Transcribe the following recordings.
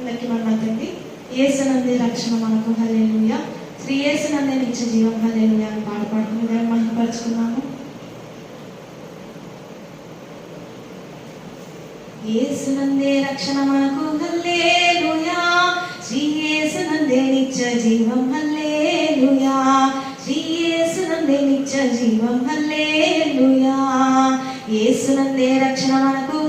అందరికీ మరణండి ఏసునందే రక్షణ మనకు హలేలుయ శ్రీ ఏసనందే నిత్య జీవం హలేలుయ అని పాట పాడుకుని దేవుని మహిమపరుచుకున్నాము. ఏసునందే రక్షణ మనకు హల్లేలుయా. శ్రీ ఏసునందే నిత్య జీవం హల్లేలుయా. శ్రీ ఏసునందే నిత్య జీవం హల్లేలుయా. ఏసునందే రక్షణ మనకు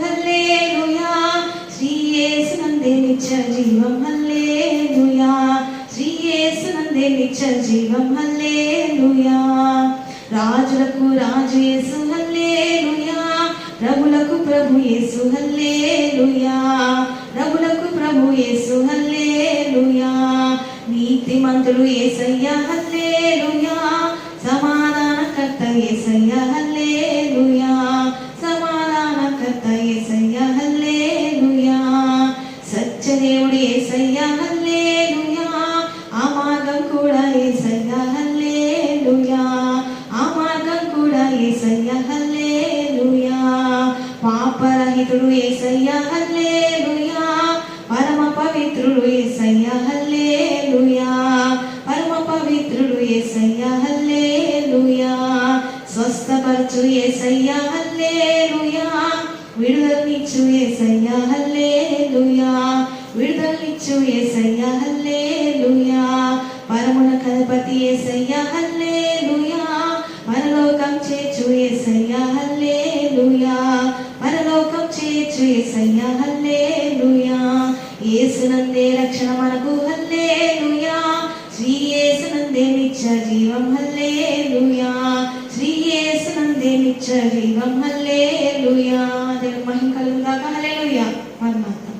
నందే నిత్య జీవం హల్లేలుయా. శ్రీ యేసు నందే నిత్య జీవం హల్లేలుయా. రాజులకు రాజు యేసు హల్లేలుయా. ప్రభులకు ప్రభు యేసు హల్లేలుయా. ప్రభులకు ప్రభు యేసు హల్లేలుయా. నీతిమంతుడు యేసయ్య హల్లేలుయా. దేవుడు యేసయ్య హల్లేలుయా. ఆ మార్గం కూడా యేసయ్య హల్లేలుయా. ఆ మార్గం కూడా యేసయ్య హల్లేలుయా. పాపరహితుడు యేసయ్య హల్లేలుయా. పరమ పవిత్రుడు యేసయ్య హల్లేలుయా. పరమ పవిత్రుడు యేసయ్య హల్లేలుయా. స్వస్థపరచు యేసయ్య హల్లేలుయా. విడుదలనిచ్చు యేసయ్య హల్లేలుయా. విడుదలనిచ్చు ఏసయ్య హల్లేలుయా. పరమున కల్పతి ఏసయ్య హల్లేలుయా. పరలోకం చేర్చు ఏసయ్య హల్లేలుయా. పరలోకం చేర్చు ఏసయ్య హల్లేలుయా. ఏసునందే రక్షణ మనకు హల్లేలుయా. శ్రీ ఏసునందే నిత్య జీవం హల్లేలుయా. శ్రీ ఏసునందే నిత్య జీవం హల్లేలుయా. దేవుడు మహిమ కలుగుగాక హల్లేలుయా. మన్మాత